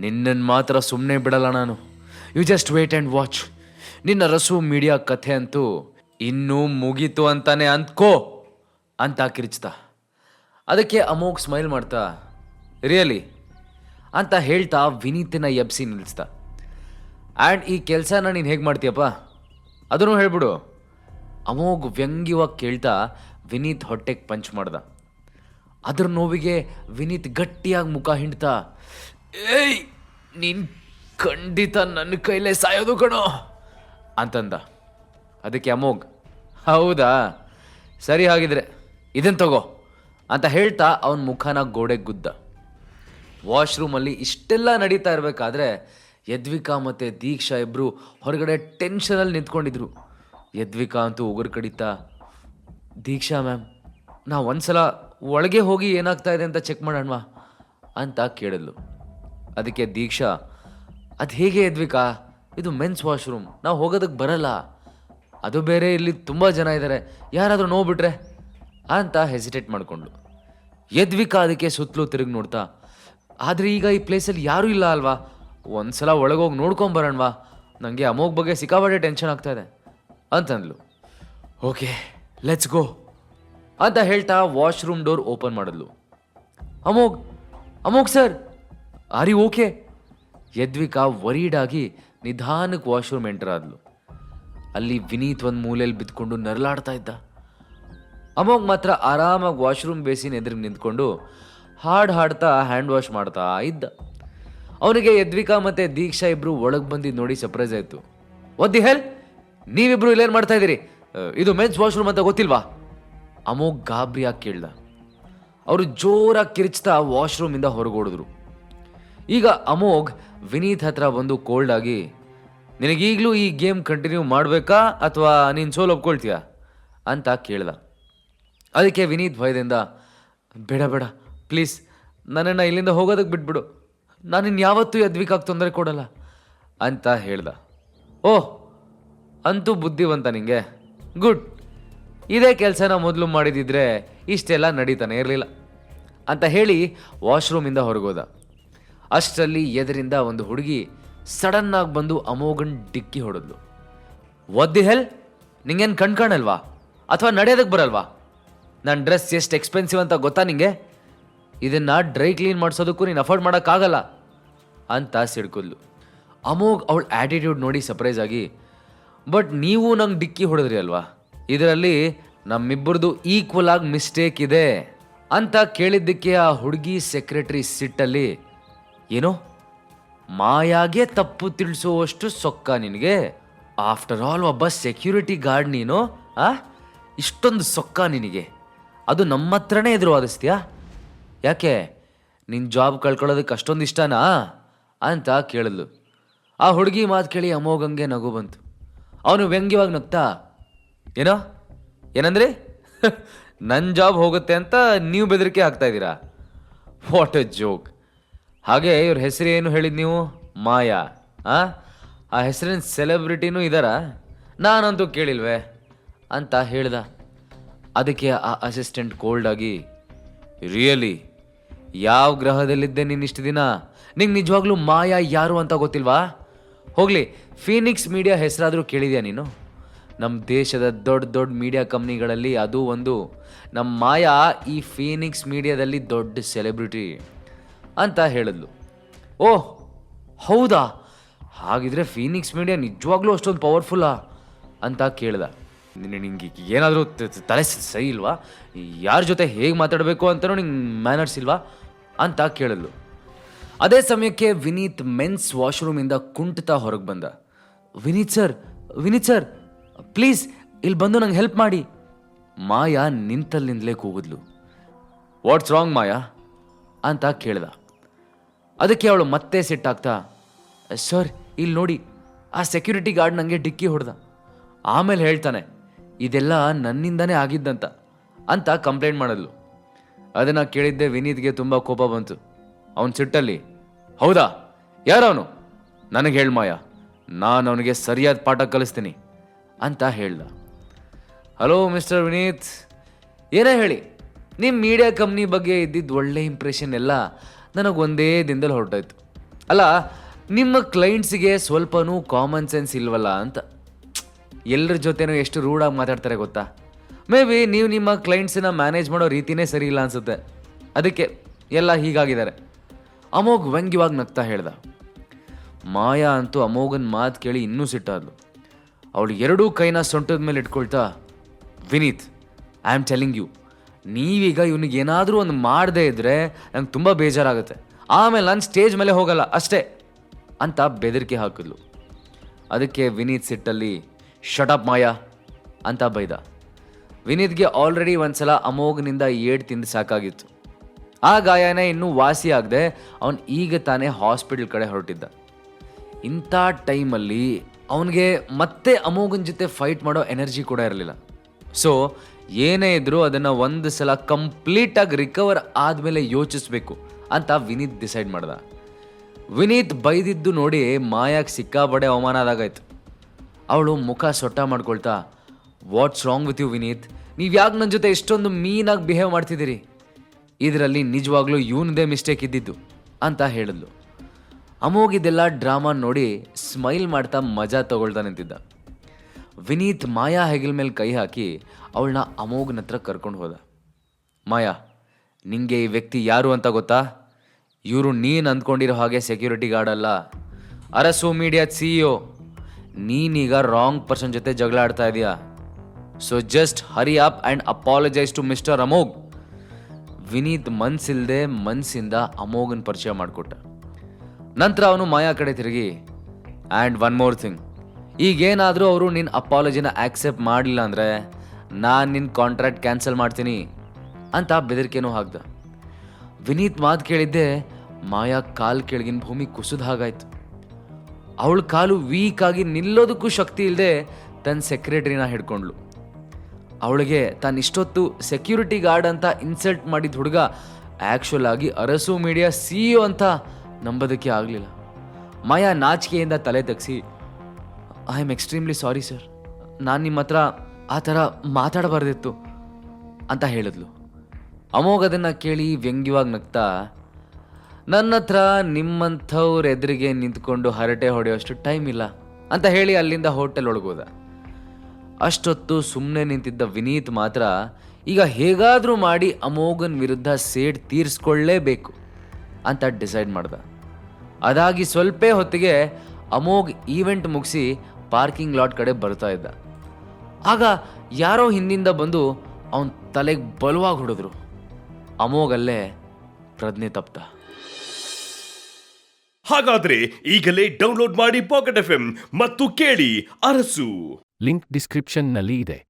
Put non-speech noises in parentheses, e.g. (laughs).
ನಿನ್ನನ್ನು ಮಾತ್ರ ಸುಮ್ಮನೆ ಬಿಡಲ್ಲ ನಾನು. You just wait and watch ನಿನ್ನ ರಸು ಮೀಡಿಯಾ ಕಥೆ ಅಂತೂ ಇನ್ನೂ ಮುಗೀತು ಅಂತಾನೆ ಅಂದ್ಕೋ ಅಂತ ಕಿರ್ಚ್ದ ಅದಕ್ಕೆ ಅಮೋಘ್ ಸ್ಮೈಲ್ ಮಾಡ್ತಾ ರಿಯಲಿ ಅಂತ ಹೇಳ್ತಾ ವಿನೀತಿನ ಎಬ್ಸಿ ನಿಲ್ಸ್ತಾ ಆ್ಯಂಡ್ ಈ ಕೆಲಸನ ನೀನು ಹೇಗೆ ಮಾಡ್ತೀಯಪ್ಪ? ಅದನ್ನು ಹೇಳ್ಬಿಡು. ಅಮೋಘ್ ವ್ಯಂಗ್ಯವಾಗಿ ಕೇಳ್ತಾ ವಿನೀತ್ ಹೊಟ್ಟೆಗೆ ಪಂಚ್ ಮಾಡ್ದ. ಅದ್ರ ನೋವಿಗೆ ವಿನೀತ್ ಗಟ್ಟಿಯಾಗಿ ಮುಖ ಹಿಂಡ್ತಾ ಏಯ್, ನೀನ್ ಖಂಡಿತ ನನ್ನ ಕೈಲೇ ಸಾಯೋದು ಕಣೋ, ಅಂತಂದ. ಅದಕ್ಕೆ ಅಮೋಘ್, ಹೌದಾ? ಸರಿ ಹಾಗಿದ್ರೆ ಇದನ್ ತಗೋ, ಅಂತ ಹೇಳ್ತಾ ಅವನ ಮುಖನ ಗೋಡೆಗೆ ಗುದ್ದ ವಾಶ್ರೂಮಲ್ಲಿ ಇಷ್ಟೆಲ್ಲ ನಡೀತಾ ಇರಬೇಕಾದ್ರೆ ಯದ್ವಿಕಾ ಮತ್ತು ದೀಕ್ಷಾ ಇಬ್ಬರು ಹೊರಗಡೆ ಟೆನ್ಷನಲ್ಲಿ ನಿಂತ್ಕೊಂಡಿದ್ರು. ಯದ್ವಿಕಾ ಅಂತೂ ಉಗುರು ಕಡಿತಾ, ದೀಕ್ಷಾ ಮ್ಯಾಮ್ ನಾ ಒಂದ್ಸಲ ಒಳಗೆ ಹೋಗಿ ಏನಾಗ್ತಾ ಇದೆ ಅಂತ ಚೆಕ್ ಮಾಡೋಣವಾ, ಅಂತ ಕೇಳಿದ್ಲು. ಅದಕ್ಕೆ ದೀಕ್ಷಾ, ಅದು ಹೇಗೆ ಎದ್ವಿಕಾ? ಇದು ಮೆನ್ಸ್ ವಾಶ್ರೂಮ್. ನಾವು ಹೋಗೋದಕ್ಕೆ ಬರಲ್ಲ. ಅದು ಬೇರೆ, ಇಲ್ಲಿ ತುಂಬ ಜನ ಇದ್ದಾರೆ ಯಾರಾದರೂ ನೋಡ್ಬಿಟ್ರೆ? ಅಂತ ಹೆಸಿಟೇಟ್ ಮಾಡಿಕೊಂಡು ಎದ್ವಿಕಾ ಅದಕ್ಕೆ ಸುತ್ತಲೂ ತಿರುಗಿ ನೋಡ್ತಾ, ಆದರೆ ಈಗ ಈ ಪ್ಲೇಸಲ್ಲಿ ಯಾರೂ ಇಲ್ಲ ಅಲ್ವಾ? ಒಂದ್ಸಲ ಒಳಗೋಗಿ ನೋಡ್ಕೊಂಬರೋಣವಾ ನನಗೆ ಅಮೋಗ್ ಬಗ್ಗೆ ಸಿಕ್ಕಾಪಟ್ಟೆ ಟೆನ್ಷನ್ ಆಗ್ತಾ ಇದೆ. ಅಂತಂದ್ಲು. ಓಕೆ ಲೆಟ್ಸ್ ಗೋ ಅಂತ ಹೇಳ್ತಾ ವಾಶ್ರೂಮ್ ಡೋರ್ ಓಪನ್ ಮಾಡಿದ್ಲು. Amogh Amogh sir! Are okay. Yadvika ವರೀಡಾಗಿ ನಿಧಾನಕ್ಕೆ ವಾಶ್ರೂಮ್ ಎಂಟರ್ ಆದ್ಲು. ಅಲ್ಲಿ ವಿನೀತ್ ಒಂದು ಮೂಲೆಯಲ್ಲಿ ಬಿದ್ಕೊಂಡು ನರಳಾಡ್ತಾ ಇದ್ದ. ಅಮೋಗ್ ಮಾತ್ರ ಆರಾಮಾಗಿ ವಾಶ್ರೂಮ್ ಬೇಸಿನ ಎದುರಿಗೆ ನಿಂತ್ಕೊಂಡು ಹಾಡು ಹಾಡ್ತಾ ಹ್ಯಾಂಡ್ ವಾಶ್ ಮಾಡ್ತಾ ಇದ್ದ. ಅವನಿಗೆ ಯದ್ವಿಕಾ ಮತ್ತೆ ದೀಕ್ಷಾ ಇಬ್ಬರು ಒಳಗೆ ಬಂದಿದ್ದು ನೋಡಿ ಸರ್ಪ್ರೈಸ್ ಆಯ್ತು. ಒದ್ದಿ ಹೆಲ್ ನೀವಿಬ್ರು ಇಲ್ಲೇನು ಮಾಡ್ತಾ ಇದ್ದೀರಿ? ಇದು ಮೆನ್ಸ್ ವಾಶ್ರೂಮ್ ಅಂತ ಗೊತ್ತಿಲ್ವಾ? ಅಮೋಗ್ ಗಾಬರಿಯಾಗಿ ಕೇಳ್ದ. ಅವರು ಜೋರಾಗಿ ಕಿರಿಚ್ತಾ ವಾಶ್ರೂಮಿಂದ ಹೊರಗೋಡಿದ್ರು ಈಗ ಅಮೋಘ್ ವಿನೀತ್ ಹತ್ರ ಬಂದು ಕೋಲ್ಡ್ ಆಗಿ, ನಿನಗೀಗಲೂ ಈ ಗೇಮ್ ಕಂಟಿನ್ಯೂ ಮಾಡಬೇಕಾ ಅಥವಾ ನೀನು ಸೋಲ್ ಒಪ್ಕೊಳ್ತೀಯಾ ಅಂತ ಕೇಳ್ದ. ಅದಕ್ಕೆ ವಿನೀತ್ ಭಯದಿಂದ, ಬೇಡ ಬೇಡ ಪ್ಲೀಸ್ ನನ್ನನ್ನು ಇಲ್ಲಿಂದ ಹೋಗೋದಕ್ಕೆ ಬಿಟ್ಬಿಡು. ನಾನು ಇನ್ಯಾವತ್ತೂ ಯದ್ವಿಕಾಗಿ ತೊಂದರೆ ಕೊಡಲ್ಲ. ಅಂತ ಹೇಳ್ದ. ಓಹ್, ಅಂತೂ ಬುದ್ಧಿವಂತ ನಿಂಗೆ. ಗುಡ್. ಇದೇ ಕೆಲಸನ ಮೊದಲು ಮಾಡಿದಿದ್ರೆ ಇಷ್ಟೆಲ್ಲ ನಡೀತಾನೆ ಇರಲಿಲ್ಲ. ಅಂತ ಹೇಳಿ ವಾಶ್ರೂಮಿಂದ ಹೊರಗೋದ. ಅಷ್ಟರಲ್ಲಿ ಎದರಿಂದ ಒಂದು ಹುಡುಗಿ ಸಡನ್ನಾಗಿ ಬಂದು ಅಮೋಘನ್ ಡಿಕ್ಕಿ ಹೊಡೆದ್ಲು. ಒದ್ದಿ ಹೆಲ್ ನಿಂಗೇನು ಕಣ್ ಕಾಣಲ್ವಾ? ಅಥವಾ ನಡೆಯೋದಕ್ಕೆ ಬರಲ್ವಾ? ನನ್ನ ಡ್ರೆಸ್ ಎಷ್ಟು ಎಕ್ಸ್ಪೆನ್ಸಿವ್ ಅಂತ ಗೊತ್ತಾ ನಿಂಗೆ? ಇದನ್ನು ಡ್ರೈ ಕ್ಲೀನ್ ಮಾಡಿಸೋದಕ್ಕೂ ನೀನು ಅಫೋರ್ಡ್ ಮಾಡೋಕ್ಕಾಗಲ್ಲ, ಅಂತ ಸಿಡ್ಕೊದ್ಲು. ಅಮೋಘ್ ಅವಳ ಆ್ಯಟಿಟ್ಯೂಡ್ ನೋಡಿ ಸರ್ಪ್ರೈಸ್ ಆಗಿ ಬಟ್ ನೀವು ನಂಗೆ ಡಿಕ್ಕಿ ಹೊಡೆದ್ರಿ ಅಲ್ವಾ? ಇದರಲ್ಲಿ ನಮ್ಮಿಬ್ಬರದು ಈಕ್ವಲ್ ಆಗಿ ಮಿಸ್ಟೇಕ್ ಇದೆ, ಅಂತ ಕೇಳಿದ್ದಕ್ಕೆ ಆ ಹುಡುಗಿ ಸೆಕ್ರೆಟರಿ ಸಿಟ್ಟಲ್ಲಿ ಏನೋ? ಮಾಯಾಗೆ ತಪ್ಪು ತಿಳಿಸುವಷ್ಟು ಸೊಕ್ಕ ನಿನಗೆ? ಆಫ್ಟರ್ ಆಲ್ ಒಬ್ಬ ಸೆಕ್ಯೂರಿಟಿ ಗಾರ್ಡ್ ನೀನು, ಆ? ಇಷ್ಟೊಂದು ಸೊಕ್ಕ ನಿನಗೆ. ಅದು ನಮ್ಮ ಹತ್ರನೇ ಎದುರು ವಾದಿಸ್ತೀಯಾ ಯಾಕೆ? ನಿನ್ನ ಜಾಬ್ ಕಳ್ಕೊಳ್ಳೋದಕ್ಕೆ ಅಷ್ಟೊಂದು ಇಷ್ಟನಾ? ಅಂತ ಕೇಳಿದ್ಲು. ಆ ಹುಡುಗಿ ಮಾತು ಕೇಳಿ ಅಮೋಘಂಗೆ ನಗು ಬಂತು. ಅವನು ವ್ಯಂಗ್ಯವಾಗಿ ನಗ್ತಾ, ಏನೋ? ಏನಂದ್ರಿ? (laughs) ನನ್ನ ಜಾಬ್ ಹೋಗುತ್ತೆ ಅಂತ ನೀವು ಬೆದರಿಕೆ ಹಾಕ್ತಾ ಇದ್ದೀರಾ? ವಾಟ್ ಎ ಜೋಕ್ ಹಾಗೆ ಇವ್ರ ಹೆಸರು ಏನು ಹೇಳಿದ್ ನೀವು? ಮಾಯಾ. ಆ? ಆ ಹೆಸರಿನ ಸೆಲೆಬ್ರಿಟಿನೂ ಇದ್ದಾರಾ ನಾನಂತೂ ಕೇಳಿಲ್ವೇ? ಅಂತ ಹೇಳ್ದ. ಅದಕ್ಕೆ ಆ ಅಸಿಸ್ಟೆಂಟ್ ಕೋಲ್ಡ್ ಆಗಿ ರಿಯಲಿ ಯಾವ ಗ್ರಹದಲ್ಲಿದ್ದೆ ನೀನು ಇಷ್ಟು ದಿನ? ನಿಂಗೆ ನಿಜವಾಗ್ಲೂ ಮಾಯಾ ಯಾರು ಅಂತ ಗೊತ್ತಿಲ್ವಾ? ಹೋಗ್ಲಿ ಫೀನಿಕ್ಸ್ ಮೀಡಿಯಾ ಹೆಸರಾದರೂ ಕೇಳಿದ್ಯಾ ನೀನು? ನಮ್ಮ ದೇಶದ ದೊಡ್ಡ ದೊಡ್ಡ ಮೀಡಿಯಾ ಕಂಪ್ನಿಗಳಲ್ಲಿ ಅದು ಒಂದು. ನಮ್ಮ ಮಾಯಾ ಈ ಫೀನಿಕ್ಸ್ ಮೀಡಿಯಾದಲ್ಲಿ ದೊಡ್ಡ ಸೆಲೆಬ್ರಿಟಿ ಅಂತ ಹೇಳಿದ್ಲು. ಓಹ್, ಹೌದಾ? ಹಾಗಿದ್ರೆ ಫೀನಿಕ್ಸ್ ಮೀಡಿಯಾ ನಿಜವಾಗ್ಲೂ ಅಷ್ಟೊಂದು ಪವರ್ಫುಲ್ಲಾ ಅಂತ ಕೇಳ್ದ. ನಿಂಗೆ ಏನಾದರೂ ತಲೆ ಸರಿ ಇಲ್ವಾ? ಯಾರ ಜೊತೆ ಹೇಗೆ ಮಾತಾಡಬೇಕು ಅಂತಲೂ ನಿಂಗೆ ಮ್ಯಾನರ್ಸ್ ಇಲ್ವಾ? ಅಂತ ಕೇಳಿದ್ಲು. ಅದೇ ಸಮಯಕ್ಕೆ ವಿನೀತ್ ಮೆನ್ಸ್ ವಾಶ್ರೂಮಿಂದ ಕುಂಟ್ತಾ ಹೊರಗೆ ಬಂದ. Vineeth sir Vineeth sir, please, ಇಲ್ಲಿ ಬಂದು ನಂಗೆ ಹೆಲ್ಪ್ ಮಾಡಿ. ಮಾಯಾ ನಿಂತಲ್ಲಿಂದಲೇ ಕೂಗಿದ್ಲು. What's wrong Maya? ಅಂತ ಕೇಳ್ದ. ಅದಕ್ಕೆ ಅವಳು ಮತ್ತೆ ಸಿಟ್ಟಾಗ್ತಾ ಸರ್ ಇಲ್ಲಿ ನೋಡಿ, ಆ ಸೆಕ್ಯೂರಿಟಿ ಗಾರ್ಡ್ ನನಗೆ ಡಿಕ್ಕಿ ಹೊಡೆದ. ಆಮೇಲೆ ಹೇಳ್ತಾನೆ, ಇದೆಲ್ಲ ನನ್ನಿಂದನೇ ಆಗಿದ್ದಂತ ಅಂತ ಕಂಪ್ಲೇಂಟ್ ಮಾಡಿದ್ಲು. ಅದನ್ನು ಕೇಳಿದ್ದೆ ವಿನೀತ್ಗೆ ತುಂಬ ಕೋಪ ಬಂತು. ಅವನ ಸಿಟ್ಟಲ್ಲಿ, ಹೌದಾ? ಯಾರವನು? ನನಗೆ ಹೇಳ ಮಾಯ, ನಾನು ಅವನಿಗೆ ಸರಿಯಾದ ಪಾಠ ಕಲಿಸ್ತೀನಿ ಅಂತ ಹೇಳ್ದ. ಹಲೋ, ಮಿಸ್ಟರ್ ವಿನೀತ್, ಏನೇ ಹೇಳಿ? ನಿಮ್ಮ ಮೀಡಿಯಾ ಕಂಪ್ನಿ ಬಗ್ಗೆ ಇದ್ದಿದ್ದು ಒಳ್ಳೆ ಇಂಪ್ರೆಷನ್ ಎಲ್ಲ ನನಗೆ ಒಂದೇ ದಿನದಲ್ಲಿ ಹೊರಟೋಯ್ತು. ಅಲ್ಲ, ನಿಮ್ಮ ಕ್ಲೈಂಟ್ಸಿಗೆ ಸ್ವಲ್ಪನೂ ಕಾಮನ್ ಸೆನ್ಸ್ ಇಲ್ವಲ್ಲ ಅಂತ? ಎಲ್ಲರ ಜೊತೆನೂ ಎಷ್ಟು ರೂಢಾಗಿ ಮಾತಾಡ್ತಾರೆ ಗೊತ್ತಾ? ಮೇ ಬಿ ನೀವು ನಿಮ್ಮ ಕ್ಲೈಂಟ್ಸನ್ನ ಮ್ಯಾನೇಜ್ ಮಾಡೋ ರೀತಿನೇ ಸರಿ ಇಲ್ಲ ಅನ್ಸುತ್ತೆ. ಅದಕ್ಕೆ ಎಲ್ಲ ಹೀಗಾಗಿದ್ದಾರೆ. ಅಮೋಘ್ ವ್ಯಂಗ್ಯವಾಗಿ ನಗ್ತಾ ಹೇಳ್ದ. ಮಾಯಾ ಅಂತೂ ಅಮೋಘನ್ ಮಾತು ಕೇಳಿ ಇನ್ನೂ ಸಿಟ್ಟಾದ್ಲು. ಅವಳು ಎರಡೂ ಕೈನ ಸೊಂಟದ ಮೇಲೆ ಇಟ್ಕೊಳ್ತಾ, Vineeth I am telling you ನೀವೀಗ ಇವನಿಗೆ ಏನಾದರೂ ಒಂದು ಮಾಡದೇ ಇದ್ದರೆ ನಂಗೆ ತುಂಬ ಬೇಜಾರಾಗುತ್ತೆ. ಆಮೇಲೆ ನಾನು ಸ್ಟೇಜ್ ಮೇಲೆ ಹೋಗಲ್ಲ, ಅಷ್ಟೇ ಅಂತ ಬೆದರಿಕೆ ಹಾಕಿದ್ಲು. ಅದಕ್ಕೆ ವಿನೀತ್ ಸಿಟ್ಟಲ್ಲಿ ಶಟಪ್ ಮಾಯಾ ಅಂತ ಬೈದ. ವಿನೀತ್ಗೆ ಆಲ್ರೆಡಿ ಒಂದ್ಸಲ ಅಮೋಘನಿಂದ ಏಡ್ ತಿಂದು ಸಾಕಾಗಿತ್ತು. ಆ ಗಾಯನ ಇನ್ನೂ ವಾಸಿ ಆಗದೆ ಅವನು ಈಗ ತಾನೇ ಹಾಸ್ಪಿಟಲ್ ಕಡೆ ಹೊರಟಿದ್ದ. ಇಂಥ ಟೈಮಲ್ಲಿ ಅವನಿಗೆ ಮತ್ತೆ ಅಮೋಘನ್ ಜೊತೆ ಫೈಟ್ ಮಾಡೋ ಎನರ್ಜಿ ಕೂಡ ಇರಲಿಲ್ಲ. ಸೊ ಏನೇ ಇದ್ರೂ ಅದನ್ನು ಒಂದು ಸಲ ಕಂಪ್ಲೀಟಾಗಿ ರಿಕವರ್ ಆದಮೇಲೆ ಯೋಚಿಸ್ಬೇಕು ಅಂತ ವಿನೀತ್ ಡಿಸೈಡ್ ಮಾಡ್ದ. ವಿನೀತ್ ಬೈದಿದ್ದು ನೋಡಿ ಮಾಯಾಗೆ ಸಿಕ್ಕಾಬಡೆ ಅವಮಾನ ಆದಾಗಾಯ್ತು. ಅವಳು ಮುಖ ಸೊಟ್ಟ ಮಾಡ್ಕೊಳ್ತಾ what's wrong with you Vineeth? ನೀವು ಯಾಕೆ ನನ್ನ ಜೊತೆ ಎಷ್ಟೊಂದು ಮೀನಾಗಿ ಬಿಹೇವ್ ಮಾಡ್ತಿದ್ದೀರಿ? ಇದರಲ್ಲಿ ನಿಜವಾಗ್ಲೂ ಇವನದೇ ಮಿಸ್ಟೇಕ್ ಇದ್ದಿದ್ದು ಅಂತ ಹೇಳಿದ್ಲು. ಅಮೋಗಿದೆಲ್ಲ ಡ್ರಾಮಾ ನೋಡಿ ಸ್ಮೈಲ್ ಮಾಡ್ತಾ ಮಜಾ ತಗೊಳ್ತಾ ನಿಂತಿದ್ದ. ವಿನೀತ್ ಮಾಯಾ ಹೆಗಲ್ ಮೇಲೆ ಕೈ ಹಾಕಿ ಅವಳನ್ನ ಅಮೋಘನ ಹತ್ರ ಕರ್ಕೊಂಡು ಹೋದ. ಮಾಯಾ, ನಿಂಗೆ ಈ ವ್ಯಕ್ತಿ ಯಾರು ಅಂತ ಗೊತ್ತಾ? ಇವರು ನೀನು ಅಂದ್ಕೊಂಡಿರೋ ಹಾಗೆ ಸೆಕ್ಯೂರಿಟಿ ಗಾರ್ಡ್ ಅಲ್ಲ. ಅರಸು ಮೀಡಿಯಾ ಸಿ ಇ ನೀನೀಗ ರಾಂಗ್ ಪರ್ಸನ್ ಜೊತೆ ಜಗಳ ಆಡ್ತಾ ಇದೀಯಾ. So just hurry up and apologise to mister Amogh. Vineeth ಮನ್ಸಿಲ್ದೆ ಮನ್ಸಿಂದ ಅಮೋಘನ್ ಪರಿಚಯ ಮಾಡಿಕೊಟ್ಟ. ನಂತರ ಅವನು ಮಾಯಾ ಕಡೆ ತಿರುಗಿ ಆ್ಯಂಡ್ ಒನ್ ಮೋರ್ ಥಿಂಗ್ ಈಗೇನಾದರೂ ಅವರು ನಿನ್ನ ಅಪಾಲಜಿನ ಆಕ್ಸೆಪ್ಟ್ ಮಾಡಲಿಲ್ಲ ಅಂದರೆ ನಾನು ನಿನ್ನ ಕಾಂಟ್ರಾಕ್ಟ್ ಕ್ಯಾನ್ಸಲ್ ಮಾಡ್ತೀನಿ ಅಂತ ಬೆದರಿಕೆನೂ ಹಾಕ್ದ. ವಿನೀತ್ ಮಾತು ಕೇಳಿದ್ದೆ ಮಾಯಾ ಕಾಲು ಕೆಳಗಿನ ಭೂಮಿ ಕುಸಿದ ಹಾಗಾಯ್ತು. ಅವಳ ಕಾಲು ವೀಕ್ ಆಗಿ ನಿಲ್ಲೋದಕ್ಕೂ ಶಕ್ತಿ ಇಲ್ಲದೆ ತನ್ನ ಸೆಕ್ರೆಟರಿನ ಹಿಡ್ಕೊಂಡ್ಳು. ಅವಳಿಗೆ ತಾನು ಇಷ್ಟೊತ್ತು ಸೆಕ್ಯೂರಿಟಿ ಗಾರ್ಡ್ ಅಂತ ಇನ್ಸಲ್ಟ್ ಮಾಡಿದ ಹುಡುಗ ಆ್ಯಕ್ಚುಲ್ ಆಗಿ ಅರಸು ಮೀಡಿಯಾ ಸಿ ಅಂತ ನಂಬೋದಕ್ಕೆ ಆಗಲಿಲ್ಲ. ಮಾಯಾ ನಾಚಿಕೆಯಿಂದ ತಲೆ ತಗ್ಸಿ I am extremely sorry sir ನಾನು ನಿಮ್ಮ ಹತ್ರ ಆ ಥರ ಮಾತಾಡಬಾರ್ದಿತ್ತು ಅಂತ ಹೇಳಿದ್ಲು. ಅಮೋಘದನ್ನು ಕೇಳಿ ವ್ಯಂಗ್ಯವಾಗಿ ನಗ್ತಾ, ನನ್ನ ಹತ್ರ ನಿಮ್ಮಂಥವ್ರ ಎದುರಿಗೆ ನಿಂತ್ಕೊಂಡು ಹರಟೆ ಹೊಡೆಯೋಷ್ಟು ಟೈಮ್ ಇಲ್ಲ ಅಂತ ಹೇಳಿ ಅಲ್ಲಿಂದ ಹೋಟೆಲ್ ಒಳಗೋದ. ಅಷ್ಟೊತ್ತು ಸುಮ್ಮನೆ ನಿಂತಿದ್ದ ವಿನೀತ್ ಮಾತ್ರ, ಈಗ ಹೇಗಾದರೂ ಮಾಡಿ ಅಮೋಘನ್ ವಿರುದ್ಧ ಸೇಡ್ ತೀರಿಸ್ಕೊಳ್ಳೇಬೇಕು ಅಂತ ಡಿಸೈಡ್ ಮಾಡ್ದ. ಅದಾಗಿ ಸ್ವಲ್ಪ ಹೊತ್ತಿಗೆ ಅಮೋಘ್ ಈವೆಂಟ್ ಮುಗಿಸಿ ಪಾರ್ಕಿಂಗ್ ಲಾಟ್ ಕಡೆ ಬರ್ತಾ ಇದ್ದ. ಆಗ ಯಾರೋ ಹಿಂದಿಂದ ಬಂದು ಅವನ ತಲೆಗೆ ಬಲವಾಗಿ ಹೊಡೆದ್ರು. ಅಮೋಗಲ್ಲೇ ಪ್ರಜ್ಞೆ ತಪ್ತ. ಹಾಗಾದ್ರೆ ಈಗಲೇ ಡೌನ್ಲೋಡ್ ಮಾಡಿ ಪಾಕೆಟ್ ಎಫ್ ಮತ್ತು ಕೇಳಿ ಅರಸು. ಲಿಂಕ್ ಡಿಸ್ಕ್ರಿಪ್ಷನ್ನಲ್ಲಿ ಇದೆ.